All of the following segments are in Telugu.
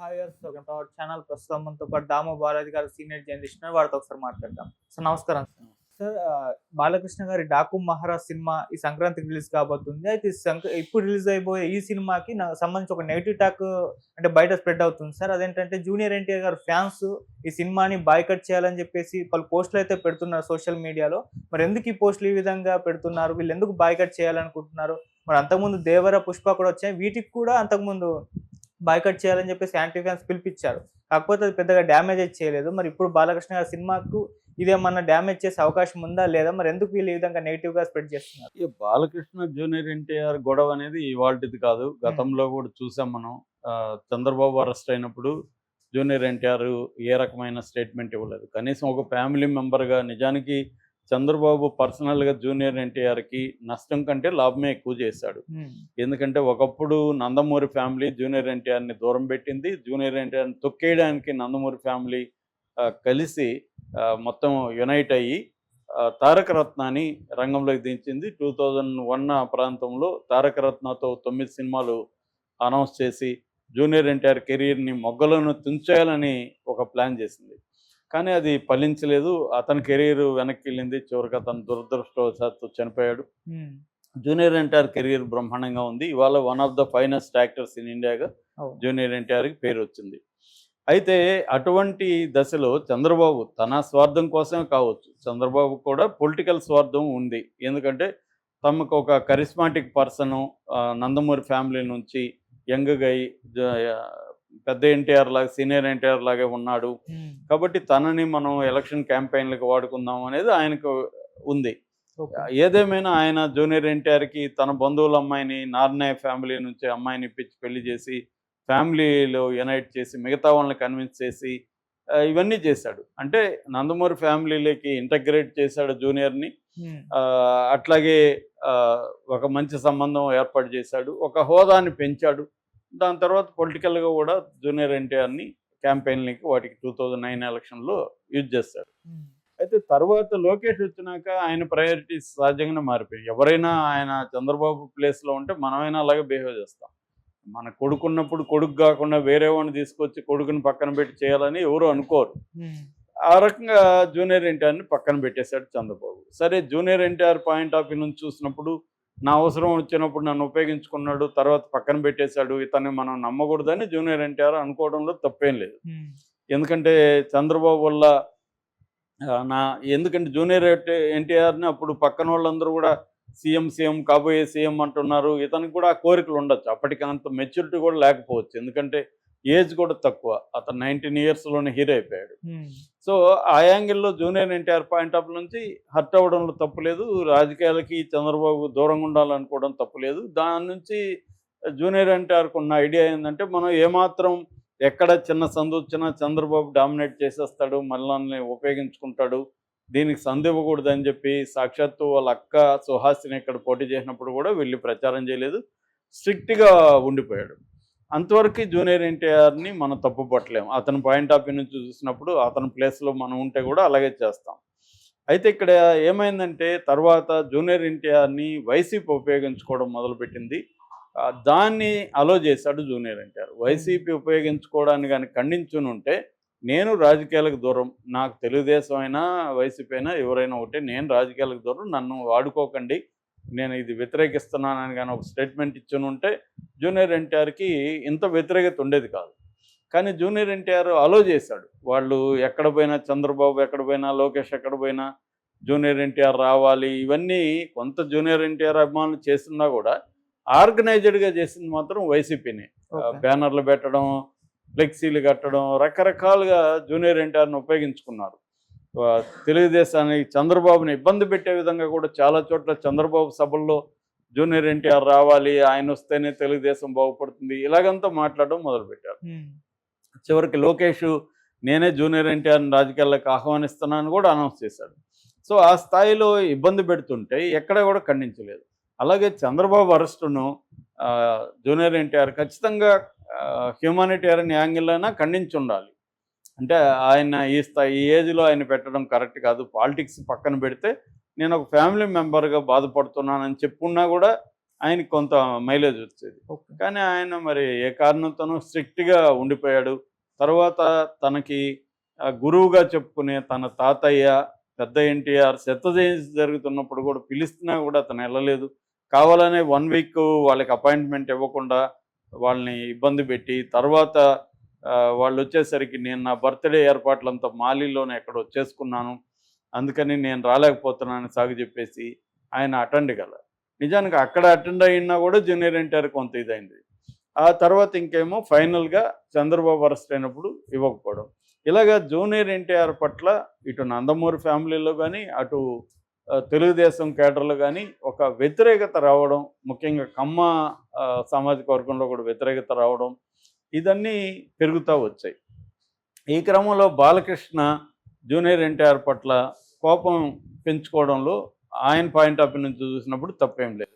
హాయ్ ఛానల్ ప్రస్తుతం మనతో పాటు దామో బాలాజీ గారు సీనియర్ జర్నలిస్ట్. వారితో ఒకసారి మాట్లాడదాం. సార్ నమస్కారం సార్. బాలకృష్ణ గారి డాకు మహారాజ్ సినిమా ఈ సంక్రాంతికి రిలీజ్ కాబోతుంది. అయితే ఇప్పుడు రిలీజ్ అయిపోయే ఈ సినిమాకి నాకు సంబంధించి ఒక నెగిటివ్ టాక్ అంటే బయట స్ప్రెడ్ అవుతుంది సార్. అదేంటంటే జూనియర్ ఎన్టీఆర్ గారు ఫ్యాన్స్ ఈ సినిమాని బాయ్కట్ చేయాలని చెప్పేసి పలు పోస్టులు అయితే పెడుతున్నారు సోషల్ మీడియాలో. మరి ఎందుకు ఈ పోస్టులు ఈ విధంగా పెడుతున్నారు? వీళ్ళు ఎందుకు బాయ్కట్ చేయాలనుకుంటున్నారు? మరి అంతకుముందు దేవర పుష్ప కూడా వచ్చాయి. వీటికి కూడా అంతకుముందు బాయ్కట్ చేయాలని చెప్పేసి యాంటీ ఫ్యాన్స్ పిలిపించారు కాకపోతే అది పెద్దగా డ్యామేజ్ చేయలేదు. మరి ఇప్పుడు బాలకృష్ణ గారి సినిమాకు ఇదేమన్నా డ్యామేజ్ చేసే అవకాశం ఉందా లేదా? మరి ఎందుకు వీళ్ళు ఈ విధంగా నెగిటివ్గా స్ప్రెడ్ చేస్తున్నారు? ఈ బాలకృష్ణ జూనియర్ ఎన్టీఆర్ గొడవ అనేది ఇవాళది కాదు. గతంలో కూడా చూసాం మనం. చంద్రబాబు అరెస్ట్ అయినప్పుడు జూనియర్ ఎన్టీఆర్ ఏ రకమైన స్టేట్మెంట్ ఇవ్వలేదు. కనీసం ఒక ఫ్యామిలీ మెంబర్గా నిజానికి చంద్రబాబు పర్సనల్గా జూనియర్ ఎన్టీఆర్కి నష్టం కంటే లాభమే ఎక్కువ చేశాడు. ఎందుకంటే ఒకప్పుడు నందమూరి ఫ్యామిలీ జూనియర్ ఎన్టీఆర్ని దూరం పెట్టింది. జూనియర్ ఎన్టీఆర్ని తొక్కేయడానికి నందమూరి ఫ్యామిలీ కలిసి మొత్తం యునైట్ అయ్యి తారక రత్నాన్ని రంగంలోకి దించింది. టూ థౌజండ్ వన్ ఆ ప్రాంతంలో తారక రత్నతో తొమ్మిది సినిమాలు అనౌన్స్ చేసి జూనియర్ ఎన్టీఆర్ కెరీర్ని మొగ్గలను తుంచేయాలని ఒక ప్లాన్ చేసింది. కానీ అది ఫలించలేదు. అతని కెరీర్ వెనక్కి వెళ్ళింది చివరికి అతను దురదృష్టవశాత్తు చనిపోయాడు. జూనియర్ ఎన్టీఆర్ కెరీర్ బ్రహ్మాండంగా ఉంది. ఇవాళ one of the finest actors in ఇండియాగా. Junior ఎన్టీఆర్కి పేరు వచ్చింది. అయితే అటువంటి దశలో చంద్రబాబు తన స్వార్థం కోసమే కావచ్చు. చంద్రబాబు కూడా పొలిటికల్ స్వార్థం ఉంది. ఎందుకంటే తమకు ఒక కరిస్మాటిక్ పర్సన్ నందమూరి ఫ్యామిలీ నుంచి యంగ్గా పెద్ద ఎన్టీఆర్ లాగా సీనియర్ ఎన్టీఆర్ లాగే ఉన్నాడు. కాబట్టి తనని మనం ఎలక్షన్ క్యాంపెయిన్లకు వాడుకుందాం అనేది ఆయనకు ఉంది. ఏదేమైనా ఆయన జూనియర్ ఎన్టీఆర్కి తన బంధువుల అమ్మాయిని నార్నయ్య ఫ్యామిలీ నుంచి అమ్మాయిని ఇప్పించి పెళ్ళి చేసి ఫ్యామిలీలో యునైట్ చేసి మిగతా వాళ్ళని కన్విన్స్ చేసి ఇవన్నీ చేశాడు. అంటే నందమూరి ఫ్యామిలీలోకి ఇంటగ్రేట్ చేశాడు జూనియర్ని. అట్లాగే ఒక మంచి సంబంధం ఏర్పాటు చేశాడు. ఒక హోదాని పెంచాడు. దాని తర్వాత పొలిటికల్గా కూడా జూనియర్ ఎన్టీఆర్ని క్యాంపెయిన్లకి వాటికి టూ థౌజండ్ నైన్ ఎలక్షన్లో యూజ్ చేశాడు. అయితే తర్వాత లోకేష్ వచ్చినాక ఆయన ప్రయారిటీస్ సహజంగానే మారిపోయాయి. ఎవరైనా ఆయన చంద్రబాబు ప్లేస్లో ఉంటే మనమైనా అలాగే బిహేవ్ చేస్తాం. మన కొడుకున్నప్పుడు కొడుకు కాకుండా వేరే వాడిని తీసుకొచ్చి కొడుకుని పక్కన పెట్టి చేయాలని ఎవరు అనుకోరు. ఆ రకంగా జూనియర్ ఎన్టీఆర్ని పక్కన పెట్టేశాడు చంద్రబాబు. సరే junior NTR point of view నుంచి చూసినప్పుడు నా అవసరం వచ్చినప్పుడు నన్ను ఉపయోగించుకున్నాడు తర్వాత పక్కన పెట్టేశాడు ఇతన్ని మనం నమ్మకూడదని జూనియర్ ఎన్టీఆర్ అనుకోవడంలో తప్పేం లేదు. ఎందుకంటే చంద్రబాబు వల్ల నా ఎందుకంటే జూనియర్ ఎన్టీఆర్ని అప్పుడు పక్కన వాళ్ళందరూ కూడా సీఎం సీఎం కాబోయే సీఎం అంటున్నారు. ఇతనికి కూడా ఆ కోరికలు ఉండొచ్చు. అప్పటికి అంత మెచ్యూరిటీ కూడా లేకపోవచ్చు. ఎందుకంటే ఏజ్ కూడా తక్కువ. అతను నైన్టీన్ ఇయర్స్లోనే హీరో అయిపోయాడు. సో ఆ యాంగిల్లో జూనియర్ ఎన్టీఆర్ పాయింట్ ఆఫ్ నుంచి హర్ట్ అవ్వడంలో తప్పులేదు రాజకీయాలకి చంద్రబాబు దూరంగా ఉండాలనుకోవడం తప్పులేదు దాని నుంచి జూనియర్ ఎన్టీఆర్కి ఉన్న ఐడియా ఏంటంటే మనం ఏమాత్రం ఎక్కడ చిన్న సందు వచ్చినా చంద్రబాబు డామినేట్ చేసేస్తాడు మనల్ని ఉపయోగించుకుంటాడు దీనికి సందు ఇవ్వకూడదని చెప్పి సాక్షాత్తు వాళ్ళ అక్క సుహాసిని ఇక్కడ పోటీ చేసినప్పుడు కూడా వెళ్ళి ప్రచారం చేయలేదు. స్ట్రిక్ట్గా ఉండిపోయాడు. అంతవరకు జూనియర్ ఎన్టీఆర్ని మనం తప్పు పట్టలేము అతని పాయింట్ ఆఫ్ వ్యూ నుంచి చూసినప్పుడు అతని ప్లేస్లో మనం ఉంటే కూడా అలాగే చేస్తాం. అయితే ఇక్కడ ఏమైందంటే తర్వాత జూనియర్ ఎన్టీఆర్ని వైసీపీ ఉపయోగించుకోవడం మొదలుపెట్టింది. దాన్ని అలో చేశాడు జూనియర్ ఎన్టీఆర్. వైసీపీ ఉపయోగించుకోవడానికి కానీ ఖండించుని ఉంటే నేను రాజకీయాలకు దూరం. నాకు తెలుగుదేశం అయినా వైసీపీ అయినా ఎవరైనా ఒకటే నేను రాజకీయాలకు దూరం. నన్ను వాడుకోకండి. నేను ఇది వ్యతిరేకిస్తున్నానని కానీ ఒక స్టేట్మెంట్ ఇచ్చుని ఉంటే జూనియర్ ఎన్టీఆర్కి ఇంత వ్యతిరేకత ఉండేది కాదు. కానీ జూనియర్ ఎన్టీఆర్ అలో చేశాడు. వాళ్ళు ఎక్కడ పోయినా చంద్రబాబు ఎక్కడ పోయినా లోకేష్ ఎక్కడ పోయినా జూనియర్ ఎన్టీఆర్ రావాలి ఇవన్నీ కొంత జూనియర్ ఎన్టీఆర్ అభిమానులు చేస్తున్నా కూడా ఆర్గనైజ్డ్గా చేసింది మాత్రం వైసీపీనే. బ్యానర్లు పెట్టడం ఫ్లెక్సీలు కట్టడం రకరకాలుగా జూనియర్ ఎన్టీఆర్ని ఉపయోగించుకున్నారు. తెలుగుదేశానికి చంద్రబాబుని ఇబ్బంది పెట్టే విధంగా కూడా చాలా చోట్ల చంద్రబాబు సభల్లో జూనియర్ ఎన్టీఆర్ రావాలి ఆయన వస్తేనే తెలుగుదేశం బాగుపడుతుంది ఇలాగంతా మాట్లాడడం మొదలుపెట్టారు. చివరికి లోకేష్ నేనే జూనియర్ ఎన్టీఆర్ని రాజకీయాల్లోకి ఆహ్వానిస్తున్నానని కూడా అనౌన్స్ చేశాడు. సో ఆ స్థాయిలో ఇబ్బంది పెడుతుంటే ఎక్కడ కూడా ఖండించలేదు. అలాగే చంద్రబాబు అరెస్టును జూనియర్ ఎన్టీఆర్ ఖచ్చితంగా హ్యూమానిటేరియన్ యాంగిల్ అయినా ఖండించి ఉండాలి అంటే ఆయన ఈ స్థాయి ఈ ఏజ్లో ఆయన పెట్టడం కరెక్ట్ కాదు. పాలిటిక్స్ పక్కన పెడితే నేను ఒక ఫ్యామిలీ మెంబర్గా బాధపడుతున్నానని చెప్పున్నా కూడా ఆయనకి కొంత మైలేజ్ వచ్చేది. కానీ ఆయన మరి ఏ కారణంతోనూ స్ట్రిక్ట్గా ఉండిపోయాడు. తర్వాత తనకి గురువుగా చెప్పుకునే తన తాతయ్య పెద్ద ఎన్టీఆర్ శత జయంతి జరుగుతున్నప్పుడు కూడా పిలుస్తున్నా కూడా అతను వెళ్ళలేదు. కావాలనే వన్ వీక్ వాళ్ళకి అపాయింట్మెంట్ ఇవ్వకుండా వాళ్ళని ఇబ్బంది పెట్టి తర్వాత వాళ్ళు వచ్చేసరికి నేను నా బర్త్డే ఏర్పాట్లంతా మాలీలోనే ఎక్కడో చేసుకున్నాను. అందుకని నేను రాలేకపోతున్నాను సాగు చెప్పేసి ఆయన అటెండ్ గల నిజానికి అక్కడ అటెండ్ అయినా కూడా జూనియర్ ఎన్టీఆర్ కొంత ఇదైంది. ఆ తర్వాత ఇంకేమో ఫైనల్గా చంద్రబాబు అరెస్ట్ అయినప్పుడు ఇవ్వకపోవడం. ఇలాగా జూనియర్ ఎన్టీఆర్ పట్ల ఇటు నందమూరి ఫ్యామిలీలో కానీ అటు తెలుగుదేశం కేటర్లు కానీ ఒక వ్యతిరేకత రావడం ముఖ్యంగా కమ్మ సామాజిక వర్గంలో కూడా వ్యతిరేకత రావడం ఇదన్నీ పెరుగుతూ వచ్చాయి. ఈ క్రమంలో బాలకృష్ణ జూనియర్ ఎన్టీఆర్ పట్ల కోపం పెంచుకోవడంలో ఆయన పాయింట్ ఆఫ్ వ్యూ నుంచి చూసినప్పుడు తప్పేం లేదు.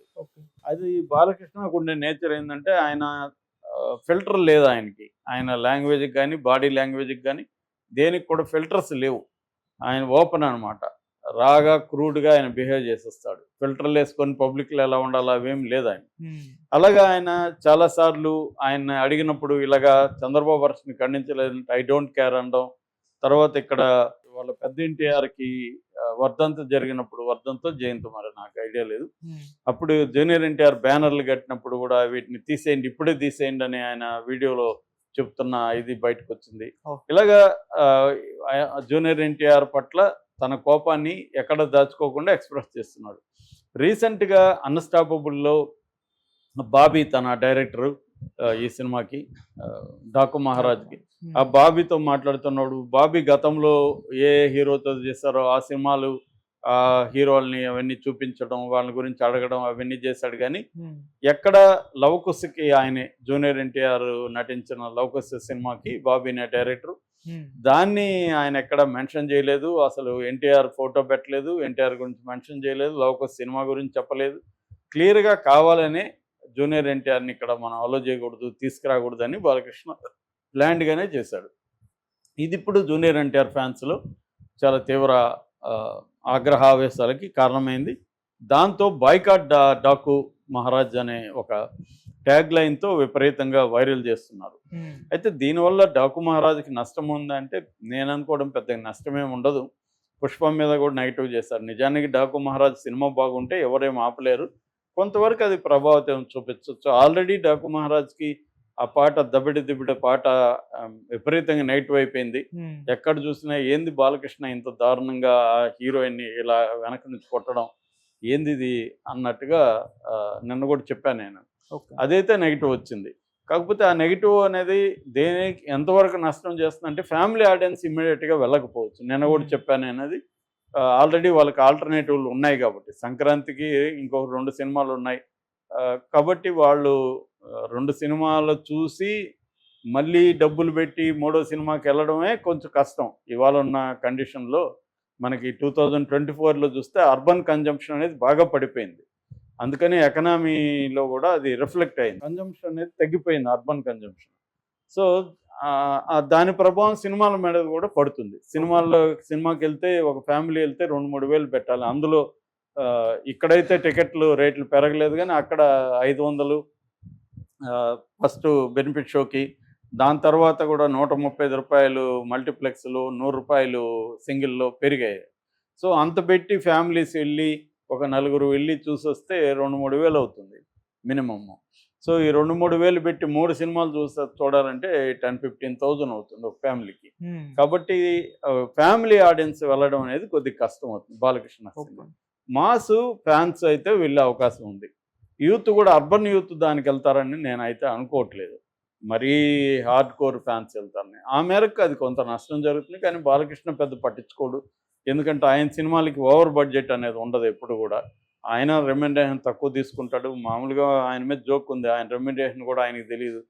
అది బాలకృష్ణకు ఉండే నేచర్ ఏంటంటే ఆయన ఫిల్టర్ లేదు ఆయనకి. ఆయన లాంగ్వేజ్కి కానీ బాడీ లాంగ్వేజ్కి కానీ దేనికి కూడా ఫిల్టర్స్ లేవు. ఆయన ఓపెన్ అనమాట రాగా క్రూడ్గా ఆయన బిహేవ్ చేసేస్తాడు. ఫిల్టర్లు వేసుకొని పబ్లిక్లో ఎలా ఉండాలో అవేం లేదు ఆయన. అలాగా ఆయన చాలాసార్లు ఆయన అడిగినప్పుడు ఇలాగా చంద్రబాబు అరెస్ట్ని ఖండించలేదంటే ఐ డోంట్ కేర్ అనడం తర్వాత ఇక్కడ వాళ్ళ పెద్ద ఎన్టీఆర్కి వర్ధంతి జరిగినప్పుడు వర్ధంతో జయంతి మరి నాకు ఐడియా లేదు. అప్పుడు జూనియర్ ఎన్టీఆర్ బ్యానర్లు కట్టినప్పుడు కూడా వీటిని తీసేయండి ఇప్పుడే తీసేయండి అని ఆయన వీడియోలో చెప్తున్న ఇది బయటకు వచ్చింది. ఇలాగా జూనియర్ ఎన్టీఆర్ పట్ల తన కోపాన్ని ఎక్కడ దాచుకోకుండా ఎక్స్ప్రెస్ చేస్తున్నాడు. రీసెంట్గా అన్స్టాపబుల్లో బాబీ తన డైరెక్టరు ఈ సినిమాకి డాకు మహారాజ్కి. ఆ బాబీతో మాట్లాడుతున్నాడు. బాబీ గతంలో ఏ హీరోతో చేస్తారో ఆ సినిమాలు ఆ హీరోల్ని అవన్నీ చూపించడం వాళ్ళ గురించి అడగడం అవన్నీ చేశాడు కానీ ఎక్కడ లవకుశకి ఆయన జూనియర్ ఎన్టీఆర్ నటించిన లవకుశ సినిమాకి బాబీనే డైరెక్టర్ దాన్ని ఆయన ఎక్కడ మెన్షన్ చేయలేదు. అసలు ఎన్టీఆర్ ఫోటో పెట్టలేదు. ఎన్టీఆర్ గురించి మెన్షన్ చేయలేదు. లోక సినిమా గురించి చెప్పలేదు. క్లియర్గా కావాలనే జూనియర్ ఎన్టీఆర్ని ఇక్కడ మనం అలో చేయకూడదు తీసుకురాకూడదు అని బాలకృష్ణ ప్లాండ్గానే చేశాడు. ఇది ఇప్పుడు జూనియర్ ఎన్టీఆర్ ఫ్యాన్స్లో చాలా తీవ్ర ఆగ్రహావేశాలకి కారణమైంది. దాంతో బాయ్కాట్ డా డాకు మహారాజ్ అనే ఒక ట్యాగ్ లైన్తో విపరీతంగా వైరల్ చేస్తున్నారు. అయితే దీనివల్ల డాకు మహారాజుకి నష్టం ఉందంటే నేను అనుకోవడం పెద్దగా నష్టమేం ఉండదు. పుష్పం మీద కూడా నెగిటివ్ చేశారు నిజానికి డాకు మహారాజ్ సినిమా బాగుంటే ఎవరేం ఆపలేరు. కొంతవరకు అది ప్రభావితం చూపించవచ్చు ఆల్రెడీ డాకు మహారాజ్కి ఆ పాట దబిడి దిబిడి పాట విపరీతంగా నెగిటివ్ అయిపోయింది. ఎక్కడ చూసినా ఏంది బాలకృష్ణ ఇంత దారుణంగా ఆ హీరోయిన్ని ఇలా వెనక నుంచి కొట్టడం? ఏంది ఇది? అన్నట్టుగా నిన్న కూడా చెప్పాను నేను. అదైతే నెగిటివ్ వచ్చింది. కాకపోతే ఆ నెగిటివ్ అనేది దేనికి ఎంతవరకు నష్టం చేస్తుందంటే ఫ్యామిలీ ఆడియన్స్ ఇమ్మీడియట్గా వెళ్ళకపోవచ్చు. నిన్న కూడా. చెప్పాను అనేది ఆల్రెడీ వాళ్ళకి ఆల్టర్నేటివ్లు ఉన్నాయి కాబట్టి. సంక్రాంతికి ఇంకొక రెండు సినిమాలు ఉన్నాయి. కాబట్టి వాళ్ళు రెండు సినిమాలు చూసి మళ్ళీ డబ్బులు పెట్టి మూడో సినిమాకి వెళ్ళడమే కొంచెం కష్టం. ఇవాళ ఉన్న కండిషన్లో మనకి టూ థౌజండ్ ట్వంటీ ఫోర్లో చూస్తే అర్బన్ కన్జంప్షన్ అనేది బాగా పడిపోయింది. అందుకని ఎకనామీలో కూడా అది రిఫ్లెక్ట్ అయింది. కన్జంప్షన్ అనేది తగ్గిపోయింది అర్బన్ కన్జంప్షన్ సో దాని ప్రభావం సినిమాల మీద కూడా పడుతుంది. సినిమాల్లో సినిమాకి వెళ్తే ఒక ఫ్యామిలీ వెళ్తే రెండు మూడు వేలు పెట్టాలి. అందులో ఇక్కడైతే టికెట్లు రేట్లు పెరగలేదు కానీ అక్కడ ఐదు వందలు ఫస్ట్ బెనిఫిట్ షోకి. దాని తర్వాత కూడా నూట ముప్పై ఐదు రూపాయలు మల్టీప్లెక్స్లు నూరు రూపాయలు సింగిల్లో పెరిగాయి. సో అంత పెట్టి ఫ్యామిలీస్ వెళ్ళి ఒక నలుగురు వెళ్ళి చూసి వస్తే రెండు మూడు వేలు అవుతుంది మినిమమ్. సో ఈ రెండు మూడు వేలు పెట్టి మూడు సినిమాలు చూస్తే చూడాలంటే టెన్ ఫిఫ్టీన్ థౌజండ్ అవుతుంది ఒక ఫ్యామిలీకి. కాబట్టి ఫ్యామిలీ ఆడియన్స్ వెళ్ళడం అనేది కొద్దిగా కష్టం అవుతుంది బాలకృష్ణ మాస్ ఫ్యాన్స్ అయితే వెళ్ళే అవకాశం ఉంది. యూత్ కూడా అర్బన్ యూత్ దానికి వెళ్తారని నేనైతే అనుకోవట్లేదు. మరీ హార్డ్ కోర్ ఫ్యాన్స్ వెళ్తారని. ఆ మేరకు అది కొంత నష్టం జరుగుతుంది కానీ బాలకృష్ణ పెద్ద పట్టించుకోడు. ఎందుకంటే ఆయన సినిమాలకి ఓవర్ బడ్జెట్ అనేది ఉండదు ఎప్పుడు కూడా. ఆయన రెమ్యునరేషన్ తక్కువ తీసుకుంటాడు. మామూలుగా ఆయన మీద జోక్ ఉంది. ఆయన రెమ్యునరేషన్ కూడా ఆయనకి తెలియదు